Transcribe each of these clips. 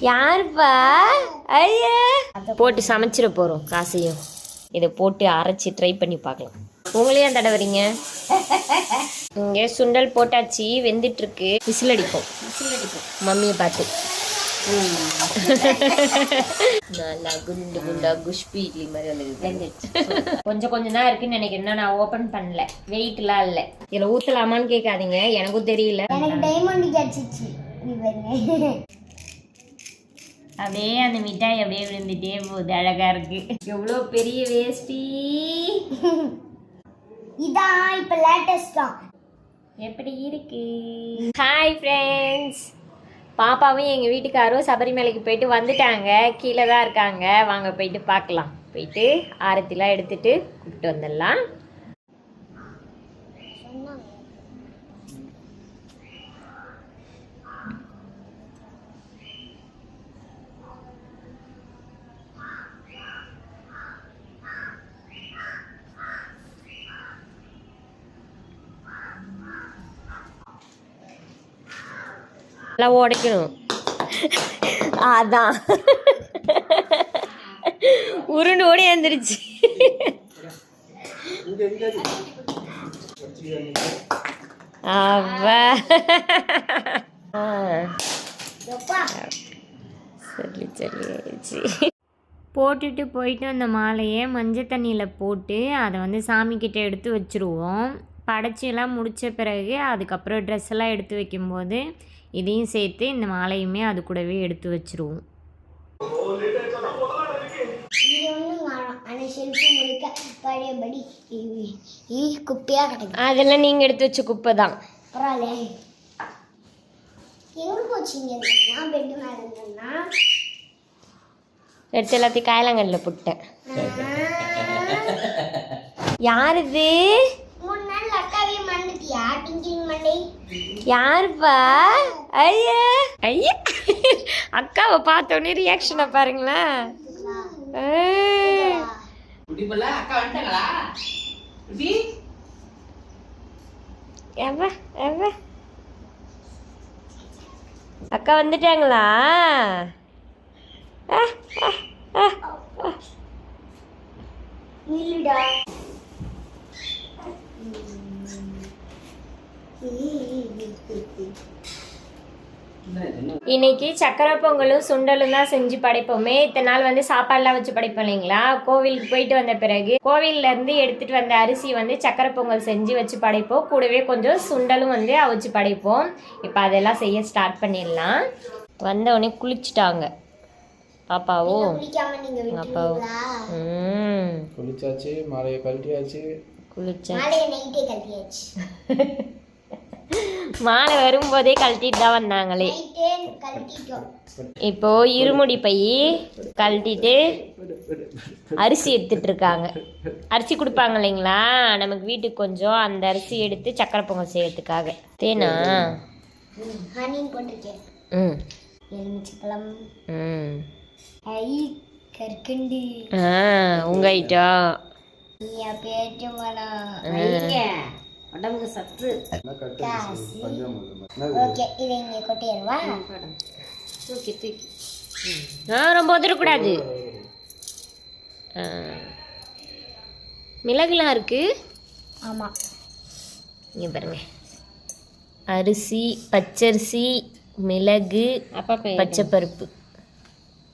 யாருப்பா? ஐயா. போட்டு சமைச்சிட போகிறோம் காசையும். இதை போட்டு அரைச்சி ட்ரை பண்ணி பார்க்கலாம். உங்களையும் தடவுறீங்க? இங்கே சுண்டல் போட்டாச்சு வெந்துட்டு இருக்கு. விசில் அடிப்போம். மம்மியை பார்த்து. நல்லா குண்டு குண்டா குஷ்பி இட்லி மாதிரி வந்துருக்கு கொஞ்சம் கொஞ்சம் தான் இருக்குன்னு நினைக்கிறேன். நான் ஓப்பன் பண்ணல. வெயிட்லாம் இல்லை. இதில் ஊற்றலாமான்னு கேட்காதீங்க. எனக்கும் தெரியல. எனக்கு டைமண்ட் கிடைச்சிச்சு. அப்படியே அந்த மிட்டாய் அப்படியே விழுந்துட்டே போகுது. அழகா இருக்கு. எவ்வளோ பெரிய வேஷ்டி. இதான் இப்ப லேட்டஸ்டா எப்படி இருக்கு? ஹாய் ஃப்ரெண்ட்ஸ் பாப்பாவும் எங்கள் வீட்டுக்காரும் சபரிமலைக்கு போயிட்டு வந்துட்டாங்க. கீழே தான் இருக்காங்க. வாங்க போயிட்டு பார்க்கலாம். போயிட்டு ஆரத்திலாம் எடுத்துகிட்டு கூப்பிட்டு வந்துடலாம். நல்லா உடைக்கணும். அதான். உருண்டு ஓடி எழுந்துருச்சு. அவ. சரி சொல்லி சொல்லியாச்சு போட்டுட்டு போயிட்டு அந்த மாலையை மஞ்சள் தண்ணியில் போட்டு அதை வந்து சாமிக்கிட்ட எடுத்து வச்சுருவோம். படைச்சியெல்லாம் முடித்த பிறகு அதுக்கப்புறம் ட்ரெஸ் எல்லாம் எடுத்து வைக்கும்போது இதையும் சேர்த்து இந்த மாலையுமே அது கூடவே எடுத்து வச்சுருவோம். அதெல்லாம் நீங்கள் எடுத்து வச்ச குப்பை தான். எடுத்து எல்லாத்தையும் காயலாங்கல்ல புட்டேன் யார் இது மூணு நாள் அக்காவே மறந்துட்டியா டிங்கிங் மண்டை யாருப்பா? ஐயா. ஐயா. அக்காவை பார்த்தோன்னே ரியாக்ஷனை பாருங்களேன். அக்கா வந்துட்டாங்களா? எவ்வ, எவ்வ. இன்னைக்கு சக்கரை பொங்கலும் சுண்டலும் தான் செஞ்சு படைப்போமே. இத்தனை நாள் வந்து சாப்பாடுலாம் வச்சு படைப்போம் இல்லைங்களா? கோவிலுக்கு போயிட்டு வந்த பிறகு கோவில்ல இருந்து எடுத்துட்டு வந்த அரிசி வந்து சக்கரை பொங்கல் செஞ்சு வச்சு படைப்போம். கூடவே கொஞ்சம் சுண்டலும் வந்து அவிச்சு படைப்போம். இப்போ அதெல்லாம் செய்ய ஸ்டார்ட் பண்ணிடலாம். வந்த உடனே குளிச்சுட்டாங்க. பாப்பாவோ அப்பாவோ. ம். குளிச்சாச்சு மாலையை கழட்டியாச்சு. கட்டியாச்சு மாலை வரும்போதே கழட்டிட்டு தான் வந்தாங்களே. இப்போ இருமுடி பை கழட்டிட்டு அரிசி எடுத்துட்டு இருக்காங்க. அரிசி கொடுப்பாங்க இல்லைங்களா? நமக்கு வீட்டுக்கு கொஞ்சம் அந்த அரிசி எடுத்து சக்கரை பொங்கல் செய்யறதுக்காக. தேனா? ம். ம். கற்கண்டு ஆ. உங்க ஐட்டம் உடம்புக்கு சத்து. ஓகே இதை இங்கே கொட்டிடுவா? தூக்கி தூக்கி. ஆ ரொம்ப உதறக்கூடாது ஆ. மிளகுலாம் இருக்கு. ஆமாம் இங்கே பாருங்க. அரிசி பச்சரிசி மிளகு அப்பா பையன் பச்சைப்பருப்பு.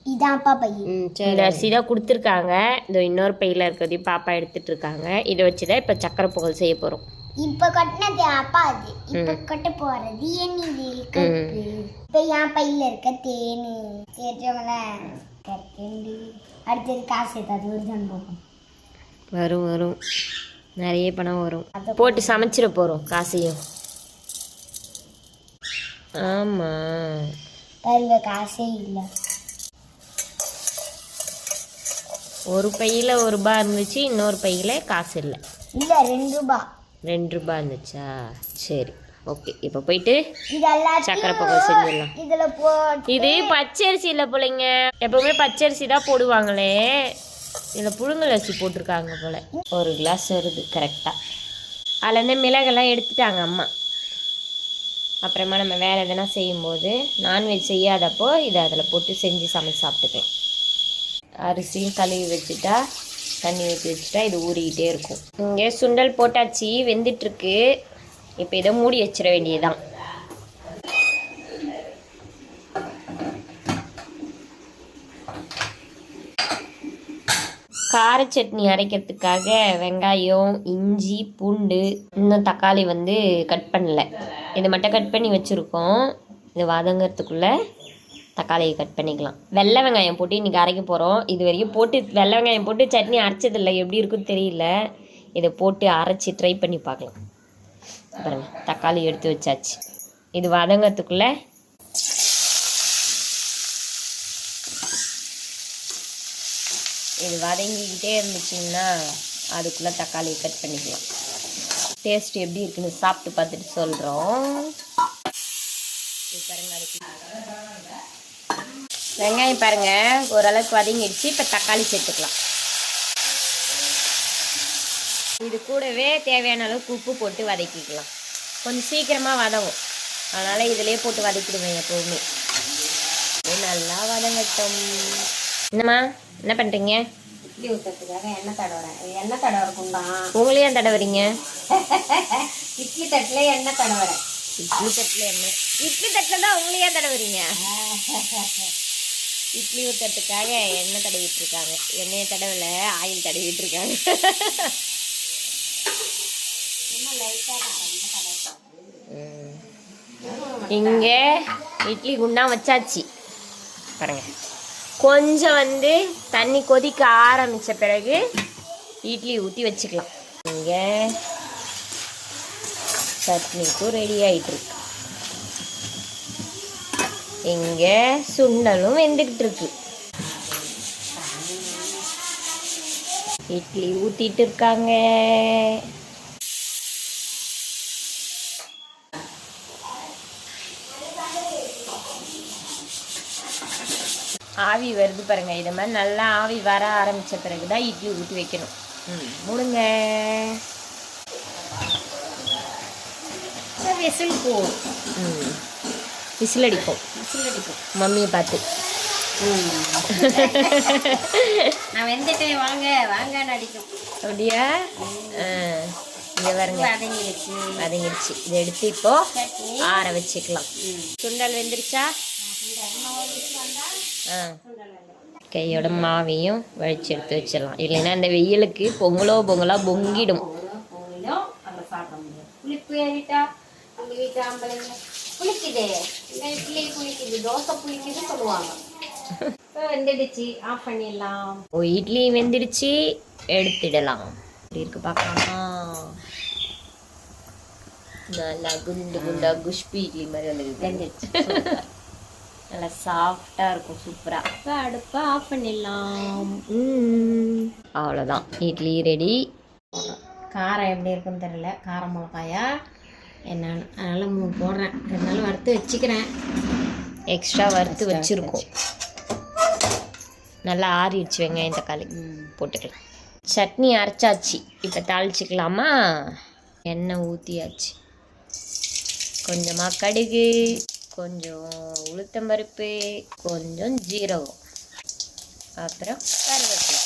இதான் அப்பா பையன். ம் இந்த அரிசி தான் கொடுத்துருக்காங்க. இந்த இன்னொரு பையில் இருக்கிறதையும் பாப்பா எடுத்துட்டு இருக்காங்க. இதை வச்சு தான் இப்போ சக்கரை பொங்கல் செய்ய போகிறோம் இப்போ கட்டினது அப்பா அது இப்போ கட்ட போறது என்னது கப்பு இப்போ என் பையில இருக்க தேனு. கற்கண்டு அடுத்தது காசு ஏதாவது ஒரு தான் போகும் வரும் வரும். நிறைய பணம் வரும். போட்டு சமைச்சிட போகிறோம் காசையும். ஆமாம் பாருங்க காசே இல்லை. ஒரு பையில் ஒரு ரூபா இருந்துச்சு இன்னொரு பையில் காசு இல்லை. இல்லை ரெண்டு ரூபா. ரெண்டு ரூபா இருந்துச்சா? சரி ஓகே. இப்போ போயிட்டு சக்கரை பொங்கல் செஞ்சிடலாம். இது பச்சரிசி இல்லை பிள்ளைங்க எப்பவுமே பச்சரிசி தான் போடுவாங்களே. இதில் புழுங்கல் அரிசி போட்டிருக்காங்க போல. ஒரு கிளாஸ் வருது கரெக்டாக அதுலேருந்து மிளகெல்லாம் எடுத்துட்டாங்க அம்மா. அப்புறமா நம்ம வேறு எதனா செய்யும்போது நான்வெஜ் செய்யாதப்போ இதை அதில் போட்டு செஞ்சு சமைச்சு சாப்பிட்டுக்கலாம். அரிசியும் கழுவி வச்சுட்டா தண்ணி ஊற்றி வச்சுட்டா இது ஊறிக்கிட்டே இருக்கும். இங்கே சுண்டல் போட்டாச்சு வெந்துட்டுருக்கு. இப்போ இதை மூடி வச்சிட வேண்டியதுதான். கார சட்னி அரைக்கிறதுக்காக வெங்காயம் இஞ்சி பூண்டு இன்னும் தக்காளி வந்து கட் பண்ணல. இதை மட்டும் கட் பண்ணி வச்சுருக்கோம். இது வதங்கிறதுக்குள்ளே தக்காளியை கட் பண்ணிக்கலாம். வெள்ளை வெங்காயம் போட்டு இன்றைக்கி அரைக்க போகிறோம் இது வரைக்கும் போட்டு வெள்ளை வெங்காயம் போட்டு சட்னி அரைச்சதில்லை. எப்படி இருக்குன்னு தெரியல. இதை போட்டு அரைச்சி ட்ரை பண்ணி பார்க்கலாம். பாருங்க தக்காளி எடுத்து வச்சாச்சு. இது வதங்கிறதுக்குள்ளே இது வதங்கிக்கிட்டே இருந்துச்சிங்கன்னா அதுக்குள்ளே தக்காளியை கட் பண்ணிக்கலாம். டேஸ்ட் எப்படி இருக்குன்னு சாப்பிட்டு பார்த்துட்டு சொல்கிறோம் பாருங்க அதுக்கு வெங்காயம் பாருங்க ஓரளவுக்கு வதங்கிடுச்சு. இப்போ தக்காளி சேர்த்துக்கலாம். இது கூடவே தேவையான அளவுக்கு உப்பு போட்டு வதக்கிக்கலாம். கொஞ்சம் சீக்கிரமாக வதங்கும். அதனால் இதிலே போட்டு வதக்கிடுவேன் எப்போவுமே. நல்லா வதங்கட்டும். என்னம்மா என்ன பண்ணுறீங்க இட்லி ஊற்றுறதுக்காக எண்ணெய் தடவுறேன் எண்ணெய் தடவுறக்கும் தான் உங்களையும் தடவுறீங்க இட்லி தட்டில் எண்ணெய் தடவுறேன் இட்லி தட்டில் என்ன இட்லி தட்டில் தான் உங்களையே தடவுறீங்க இட்லி ஊற்றுறதுக்காக எண்ணெய் தடவிட்டு இருக்காங்க எண்ணெயை தடவல ஆயில் தடவிட்டு இருக்காங்க இங்கே இட்லி குண்டா வச்சாச்சு. பாருங்க. கொஞ்சம் வந்து தண்ணி கொதிக்க ஆரம்பித்த பிறகு இட்லி ஊற்றி வச்சுக்கலாம். இங்கே சட்னிக்கும் ரெடி ஆயிட்டு இருக்கு. இங்கே சுண்டலும் வெந்துக்கிட்டு இருக்கு. இட்லி ஊத்திட்டு இருக்காங்க. ஆவி வருது பாருங்க. இது மாதிரி நல்லா ஆவி வர ஆரம்பிச்ச பிறகு தான் இட்லி ஊற்றி வைக்கணும். ம். முடுங்க. விசில் போ. ம். விசில் அடிப்போம். மம்மியை பார்த்து. நான் வெந்துட்டேன். வாங்க வாங்கன்னு அடிக்கும். அப்படியா? இங்கே பாருங்க. வதங்கிடுச்சு. இதை எடுத்து இப்போ ஆற வச்சுக்கலாம். சுண்டல் வெந்துருச்சா? ஆ. கையோட மாவையும் வழிச்சு எடுத்து வச்சிடலாம். இல்லைன்னா இந்த வெயிலுக்கு பொங்கலோ பொங்கலா பொங்கிடும். புளிப்பு ஏறிட்டா? புளிக்குது. தோசை புளிக்குது சொல்லுவாங்க. இப்போ வெந்துடுச்சு. ஆஃப் பண்ணிடலாம். ஓ இட்லி வெந்துடுச்சு. எடுத்துடலாம். இப்படி இருக்கு பார்க்கலாமா. நல்லா குண்டு குண்டா குஷ்பி இட்லி மாதிரி வந்துருக்கு வெந்துடுச்சு. நல்லா சாஃப்டாக இருக்கும் சூப்பராக இப்போ அடுப்பை ஆஃப் பண்ணிடலாம். அவ்வளோதான் இட்லி ரெடி காரம் எப்படி இருக்குன்னு தெரியல. கார மிளகாயா என்னன்னு அதனால் மூணு போடுறேன். ரெண்டு நாள் வறுத்து வச்சுக்கிறேன். எக்ஸ்ட்ரா வறுத்து வச்சுருக்கோம். நல்லா ஆறிடுச்சு வெங்காயம் தக்காளி. போட்டுக்கலாம். சட்னி அரைச்சாச்சு. இப்போ தாளிச்சிக்கலாமா? எண்ணெய் ஊற்றியாச்சு கொஞ்சமாக கடுகு கொஞ்சம் உளுத்தம்பருப்பு கொஞ்சம் ஜீரகம். அப்புறம் கருவேப்பிலை.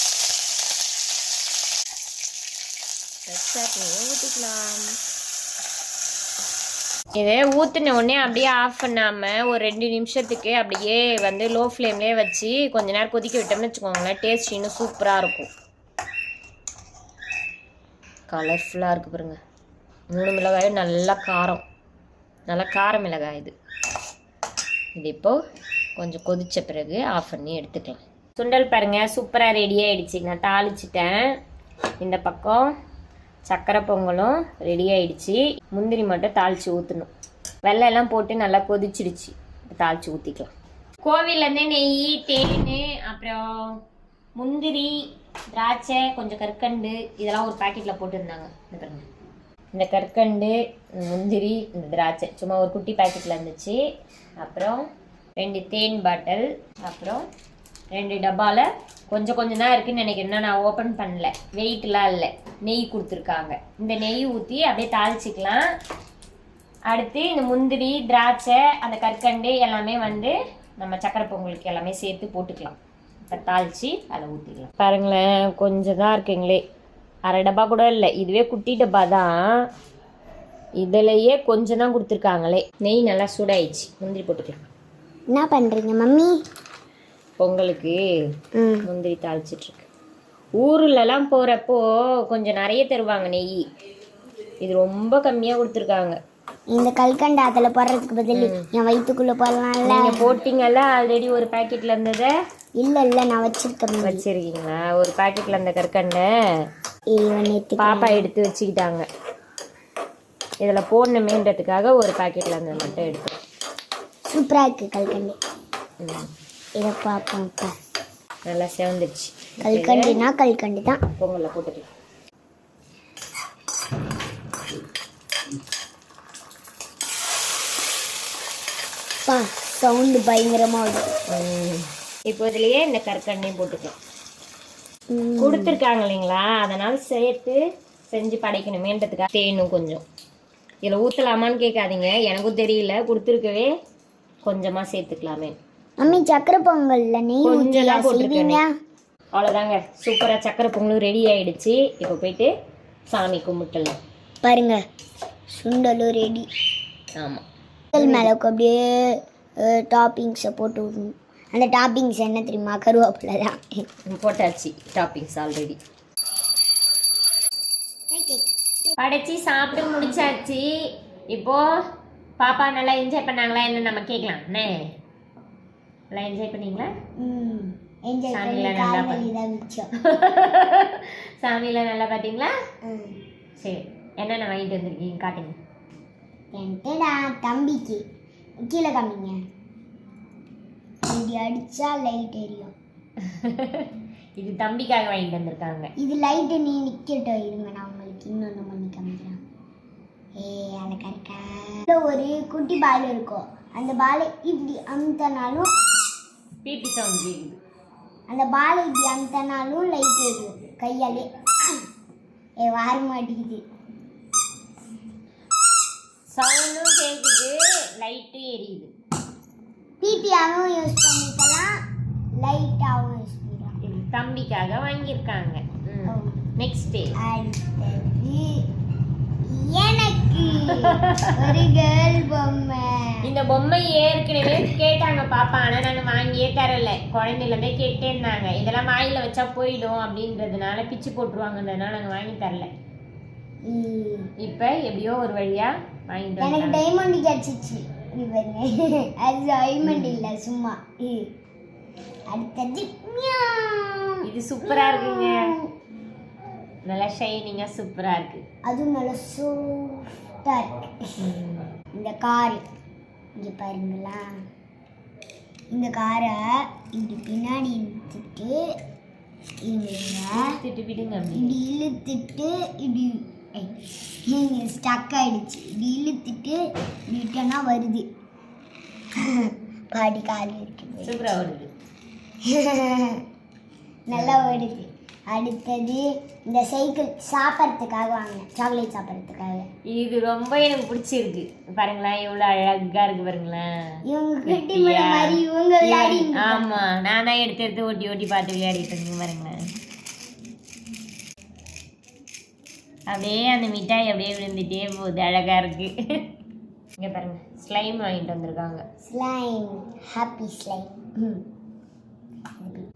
சட்னியும் ஊற்றிக்கலாம் இதே ஊற்றின உடனே அப்படியே ஆஃப் பண்ணாமல் ஒரு ரெண்டு நிமிஷத்துக்கு அப்படியே வந்து லோ ஃப்ளேம்லேயே வச்சு கொஞ்ச நேரம் கொதிக்க விட்டோம்னு வச்சுக்கோங்களேன். டேஸ்ட் இன்னும் சூப்பராக இருக்கும். கலர்ஃபுல்லாக இருக்குது பாருங்க. மூணு மிளகாயும் நல்லா காரம். நல்லா கார மிளகாய் இது. இது இப்போது கொஞ்சம் கொதித்த பிறகு ஆஃப் பண்ணி எடுத்துக்கலாம். சுண்டல் பாருங்கள் சூப்பராக ரெடி ஆயிடுச்சு. நான் தாளிச்சிட்டேன். இந்த பக்கம் சக்கரை பொங்கலும் ரெடி ஆயிடுச்சு. முந்திரி மட்டும் தாளிச்சு ஊற்றணும் வெள்ளை எல்லாம் போட்டு நல்லா கொதிச்சிடுச்சு. தாளித்து தாளிச்சு ஊற்றிக்கலாம் கோவிலேருந்தே நெய் தேன் அப்புறம் முந்திரி திராட்சை கொஞ்சம் கற்கண்டு இதெல்லாம் ஒரு பாக்கெட்டில் போட்டுருந்தாங்க. இந்த பாருங்க. இந்த கற்கண்டு முந்திரி இந்த திராட்சை. சும்மா ஒரு குட்டி பாக்கெட்டில் இருந்துச்சு. அப்புறம் ரெண்டு தேன் பாட்டில் அப்புறம் ரெண்டு டப்பாவில் கொஞ்சம் கொஞ்சம் தான் இருக்குன்னு நினைக்கிறேன். நான் ஓப்பன் பண்ணல. வெயிட்லாம் இல்லை. நெய் கொடுத்துருக்காங்க. இந்த நெய் ஊற்றி அப்படியே தாளிச்சிக்கலாம். அடுத்து இந்த முந்திரி திராட்சை அந்த கற்கண்டு எல்லாமே வந்து நம்ம சக்கரை பொங்கலுக்கு எல்லாமே சேர்த்து போட்டுக்கலாம். இப்போ தாளித்து அதை ஊற்றிக்கலாம் பாருங்களேன் கொஞ்சம் தான் இருக்குங்களே. அரை டப்பா கூட இல்லை. இதுவே குட்டி டப்பா தான். இதுலயே கொஞ்சம் தான் கொடுத்துருக்காங்களே. நெய் நல்லா சூடாயிடுச்சு. முந்திரி போட்டுக்கலாம். என்ன பண்ணுறீங்க மம்மி? பொங்கலுக்கு முந்திரி தாளிச்சிட்ருக்கு. ஊர்லலாம் போகிறப்போ கொஞ்சம் நிறைய தருவாங்க நெய். இது ரொம்ப கம்மியாக கொடுத்துருக்காங்க. இந்த கல்கண்டு அதுல போடுறதுக்கு பதில் என் வயிற்றுக்குள்ள போடலாம்ல. நீங்கள் போட்டிங்கல்ல ஆல்ரெடி ஒரு பாக்கெட்டில் இருந்ததை? இல்ல இல்ல நான் வச்சிருக்கேன். வச்சிருக்கீங்களா? ஒரு பாக்கெட்டில் இருந்த கற்கண்டை பாப்பா எடுத்து வச்சுக்கிட்டாங்க. இதில் போடணுமேன்றதுக்காக ஒரு பாக்கெட்டில் இருந்தது மட்டும் எடுத்தோம் சூப்பரா இருக்கு கல்கண்டு. ம். இதை பார்ப்போம் இப்ப நல்லா செவந்துச்சு கல்கண்டுனா கல்கண்டு தான். பொங்கலில் போட்டுக்கலாம் பா சவுண்டு பயங்கரமா வருது. ம். இப்போ இதுலயே இந்த கற்கண்டையும் போட்டுக்கலாம். கொடுத்துருக்காங்க இல்லைங்களா? அதனால சேர்த்து செஞ்சு படைக்கணுமேன்றதுக்காக தேனும் கொஞ்சம். இதில் ஊற்றலாமான்னு கேட்காதீங்க. எனக்கும் தெரியல. கொடுத்துருக்கவே கொஞ்சமாக சேர்த்துக்கலாமே. மம்மி சக்கரை பொங்கல்ல நெய் ஊற்றியா செய்வீங்க? அவ்வளோதாங்க சூப்பராக சக்கரை பொங்கலும் ரெடி ஆயிடுச்சு. இப்போ போயிட்டு சாமி கும்பிட்டுலாம். பாருங்க சுண்டலும் ரெடி ஆமாம் சுண்டல் மேலே அப்படியே டாப்பிங்ஸை போட்டு விடணும். அந்த டாப்பிங்ஸ் என்ன தெரியுமா? கருவேப்பிலை தான் போட்டாச்சு. டாப்பிங்ஸ் ஆல்ரெடி படைச்சி சாப்பிட்டு முடிச்சாச்சு. இப்போ பாப்பா நல்லா என்ஜாய் பண்ணாங்களா என்ன நம்ம கேட்கலாம். என்ன? நல்லா என்ஜாய் பண்ணீங்களா? ம் என்ஜாய் பண்ணி சாமியில நல்லா கால் வலி தான் மிச்சம் சாமியில் நல்லா பார்த்தீங்களா. சரி என்னென்ன வாங்கிட்டு வந்திருக்கீங்க காட்டுங்க. என்கிட்டடா தம்பிக்கு கீழே காமிங்க. இப்படி அடிச்சா லைட் எரியும். இது தம்பிக்காக வாங்கிட்டு வந்திருக்காங்க. இது லைட்டு நீ நிக்கட்டும். இருங்க நான் உங்களுக்கு இன்னொன்று பண்ணி காமிக்கிறேன். ஏ அழகா இருக்கா? ஒரு குட்டி பால் இருக்கும். அந்த பாலை இப்படி அமுத்தனாலும் பிபி சவுண்ட் கேட்குது அந்த பாலை இப்படி அமுத்தனாலும் லைட் எரியும் கையாலே. ஏ வார மாட்டேங்குது. சவுண்டும் கேட்குது லைட்டும் எரியுது பிபியாவும் யூஸ் பண்ணிக்கலாம் லைட்டாகவும் யூஸ் பண்ணிக்கலாம். தம்பிக்காக வாங்கியிருக்காங்க. நெக்ஸ்ட் அடுத்தது எனக்கு ஒரு கேர்ள் பொம்மை இந்த பொம்மை ஏற்கனவே கேட்டாங்க பாப்பா ஆனா நாங்க வாங்கியே தரல. குழந்தையிலேருந்தே கேட்டே இருந்தாங்க இதெல்லாம் வாயில வச்சா போயிடும் அப்படின்றதுனால பிச்சு போட்டுருவாங்கன்றதுனால நாங்க வாங்கி தரல. இப்ப எப்படியோ ஒரு வழியா வாங்கிட்டு எனக்கு. டைமண்ட் கிடைச்சிச்சு. அது டைமண்ட் இல்ல சும்மா. அடுத்தது. இது சூப்பரா இருக்குங்க. நல்லா ஷைனிங்கா சூப்பரா இருக்கு. அதுவும் நல்லா சூப்பரா இருக்கு. இந்த கார். இங்க பாருங்களா. இந்த காரை இப்படி பின்னாடி இழுத்துட்டு இருங்க திட்டு விடுங்க இப்படி இழுத்துட்டு இப்படி ஸ்டக் ஆயிடுச்சு. இப்படி இழுத்துட்டு விட்டோன்னா வருது. பாடி கால் இருக்குது சூப்பரா வருது நல்லா ஓடுது. அடுத்தது இந்த சைக்கிள் சாப்பிட்றதுக்காக வாங்கினேன் சாக்லேட் சாப்பிட்றதுக்காக. இது ரொம்ப எனக்கு பிடிச்சிருக்கு. பாருங்களேன் எவ்வளவு அழகா இருக்கு பாருங்களேன். இவங்க கட்டி மாதிரி இவங்க விளையாடி ஆமா நான் தான் எடுத்து எடுத்து ஓட்டி ஓட்டி பார்த்து விளையாடிட்டு இருக்கேன் பாருங்களேன். அப்படியே அந்த மிட்டாய் அப்படியே விழுந்துட்டே போகுது. அழகா இருக்கு. இங்க பாருங்க ஸ்லைம் வாங்கிட்டு வந்திருக்காங்க. ஸ்லைம் ஹாப்பி ஸ்லைம்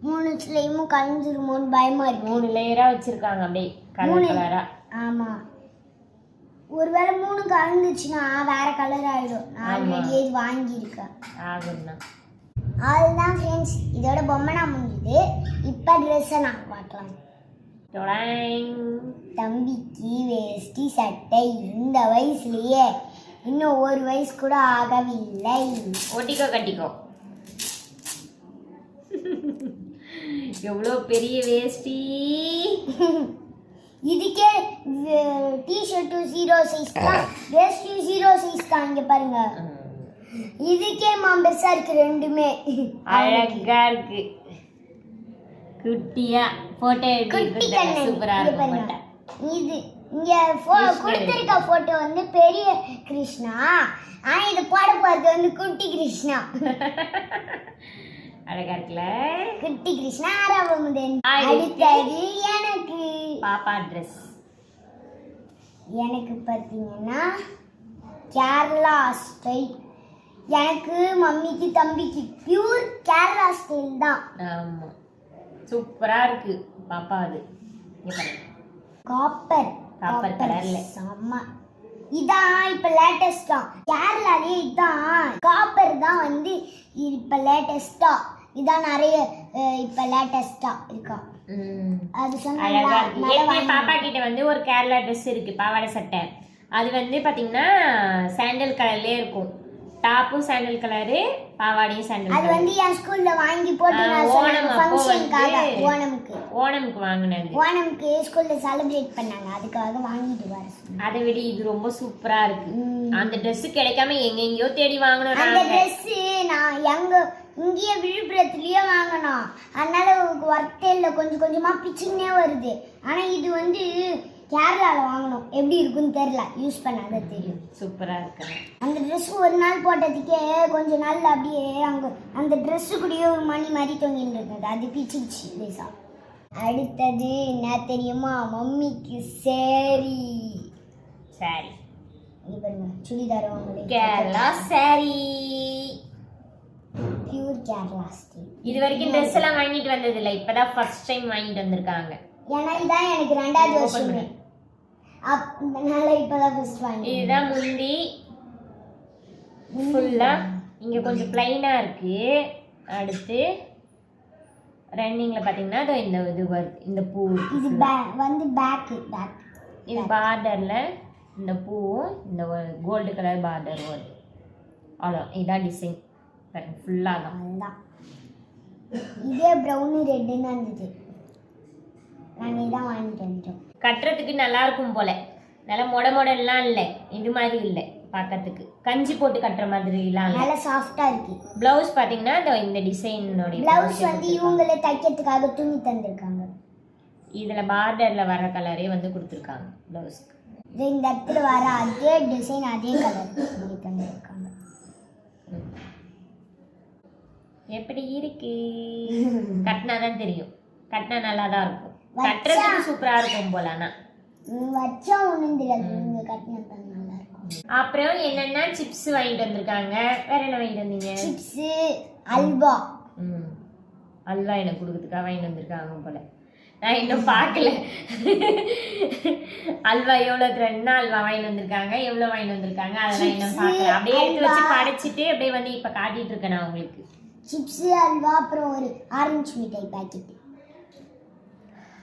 மூணு ஸ்லைமும் கலைஞ்சிருமோன்னு பயமா இருக்கு. மூணு லேயரா வச்சிருக்காங்க அப்படியே கலர் கலரா ஆமா. ஒருவேளை மூணு கலந்துச்சுன்னா வேற கலர் ஆயிடும். நான் ஆல்ரெடி வாங்கியிருக்கேன். ஆகும்னா. அதுதான் ஃப்ரெண்ட்ஸ் இதோட பொம்மை நான் முடிஞ்சுது இப்போ ட்ரெஸ்ஸை நான் பார்க்கலாம். தம்பிக்கு வேஷ்டி சட்டை இந்த வயசுலயே இன்னும் ஒரு வயசு கூட ஆகவில்லை. ஒட்டிக்கோ கட்டிக்கோ. எவ்வளோ பெரிய வேஷ்டி? இதுக்கே டிஷர்ட்டும் ஜீரோ சைஸ் தான். வேஷ்டியும் ஜீரோ சைஸ் தான் இங்க பாருங்க. இதுக்கே மாம்பெருசா இருக்கு ரெண்டுமே. அழகா இருக்கு. குட்டியா போட்டோ குட்டி சூப்பரா போட்டோ இது இங்க கொடுத்திருக்க போட்டோ வந்து பெரிய கிருஷ்ணா. ஆனா இது போட போறது வந்து குட்டி கிருஷ்ணா. அழகா இருக்குல்ல குட்டி கிருஷ்ணா ஆறாவது முதல் ஆயிடுச்சு. அடுத்தது எனக்கு. பாப்பா ட்ரெஸ் எனக்கு பார்த்தீங்கன்னா கேரளா ஸ்டைல் எனக்கு மம்மிக்கு தம்பிக்கு பியூர் கேரளா ஸ்டைல் தான். ஆமா. சூப்பரா இருக்கு. பாப்பா அது. Copper Copper. Colourல. செம்ம. இதான் இப்ப லேட்டஸ்டா கேரளாலே இதான். காப்பர் தான் வந்து இப்ப லேட்டஸ்டா இதான் நிறைய இப்ப லேட்டஸ்டா இருக்கா. அது சொன்னா பாப்பா கிட்ட வந்து ஒரு கேரளா ட்ரெஸ் இருக்கு பாவாடை சட்டை. அது வந்து பாத்தீங்கன்னா சாண்டல் கலர்லயே இருக்கும். டாப்பும் சாண்டல் கலரு பாவாடையும் சாண்டல் அது வந்து என் ஸ்கூல்ல வாங்கி போட்டு ஓணம் ஃபங்க்ஷனுக்காக ஓணமுக்கு. ஓணம்க்கு வாங்கினது. ஓணமுக்கு ஸ்கூல்ல செலிப்ரேட் பண்ணாங்க அதுக்காக வாங்கிட்டு வர. அதை விட இது ரொம்ப சூப்பரா இருக்கு. அந்த Dress கிடைக்காம எங்கெங்கயோ தேடி வாங்கணும் அந்த. ட்ரெஸ் நான் எங்க இங்கேயே விழுப்புரத்துலயே வாங்கினோம் அதனால ஒர்த்தே இல்லை. கொஞ்சம் கொஞ்சமா பிச்சுன்னே வருது. ஆனா இது வந்து கேரளால வாங்கணும். எப்படி இருக்குன்னு தெரியல. யூஸ் பண்ணாத தெரியும். சூப்பரா இருக்கு. அந்த ட்ரெஸ் ஒரு நாள் போட்டதுக்கே கொஞ்ச நாள்ல அப்படியே அங்க அந்த ட்ரெஸ் கூடயே ஒரு மணி மாதிரி தொங்கிட்டு இருந்தது. அது பிச்சுச்சு லேசா அடுத்தது என்ன தெரியுமா? மம்மிக்கு சேரி சரி சுடிதார் வாங்கல கேரளா சாரி பியூர் கேரளா ஸ்டைல் இது வரைக்கும் ட்ரெஸ் எல்லாம் வாங்கிட்டு வந்தது இல்ல இப்பதான் ஃபர்ஸ்ட் டைம் வாங்கிட்டு வந்திருக்காங்க. ஏன்னா இதான் எனக்கு ரெண்டாவது வருஷமே. அதனால இப்பதான் ஃபர்ஸ்ட் வாங்கி இதுதான் முந்தி. ஃபுல்லா இங்க கொஞ்சம் பிளைனா இருக்கு. அடுத்து ரன்னிங்ல பாத்தீங்கன்னா இதோ இந்த இது வருது இந்த பூ. இது வந்து பேக் பேக் இது பார்டர்ல இந்த பூவும் இந்த கோல்டு கலர் பார்டர் வருது. அவ்வளோ இதான் டிசைன் ஃபுல்லாக தான் இதே ப்ரௌனு ரெட்டுன்னு இருந்தது. நான் இதான் வாங்கிட்டு வந்துட்டோம் கட்டுறதுக்கு நல்லா இருக்கும் போல. நல்லா மொட மொடலாம் இல்லை. இது மாதிரி இல்லை பார்க்கறதுக்கு. கஞ்சி போட்டு கட்டுற மாதிரிலாம் நல்லா சாஃப்டா இருக்கு. ப்ளவுஸ் பார்த்தீங்கன்னா இந்த இந்த டிசைனோடைய பிளவுஸ் வந்து இவங்களே தைக்கிறதுக்காக துணி தந்திருக்காங்க. இதில் பார்டரில் வர கலரே வந்து கொடுத்துருக்காங்க ப்ளவுஸ்க்கு இது இந்த இடத்துல வர அதே டிசைன் அதே கலர் தந்திருக்காங்க. எப்படி இருக்கு? கட்டினா தான் தெரியும். கட்டினா நல்லா தான் இருக்கும். கட்டுறதுக்கு சூப்பராக இருக்கும் போல வச்சா ஒன்றும் தெரியாது. நீங்க கட்டினது நல்லா இருக்கும். அப்புறம் என்னென்னா சிப்ஸ் வாங்கிட்டு வந்திருக்காங்க. வேற என்ன வாங்கிட்டு வந்தீங்க? சிப்ஸு அல்வா. ம். அல்வா எனக்கு கொடுக்கறதுக்காக வாங்கிட்டு வந்திருக்காங்க போல. நான் இன்னும் பார்க்கல. அல்வா எவ்வளோ ரெண்டு அல்வா வாங்கிட்டு வந்திருக்காங்க? எவ்வளோ வாங்கிட்டு வந்திருக்காங்க? அதெல்லாம் இன்னும் பார்க்கல. அப்படியே எடுத்து வச்சு படைச்சிட்டு அப்படியே வந்து இப்போ காட்டிட்டு இருக்கேன் நான் உங்களுக்கு. சிப்ஸு அல்வா அப்புறம் ஒரு ஆரஞ்சு மிட்டாய் பாக்கெட்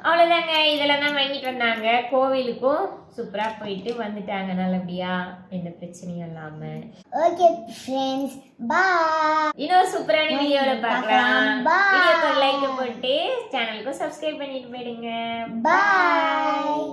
அவ்வளோதாங்க இதெல்லாம் தான் வாங்கிட்டு வந்தாங்க. கோவிலுக்கும் சூப்பராக போயிட்டு வந்துட்டாங்க நல்லபடியா. எந்த பிரச்சனையும் இல்லாமல் ஓகே ஃப்ரெண்ட்ஸ் பாய் இன்னொரு சூப்பரான வீடியோவில் பார்க்கலாம். வீடியோக்கு லைக் போட்டு சேனலுக்கும் சப்ஸ்கிரைப் பண்ணிட்டு போயிடுங்க. பாய்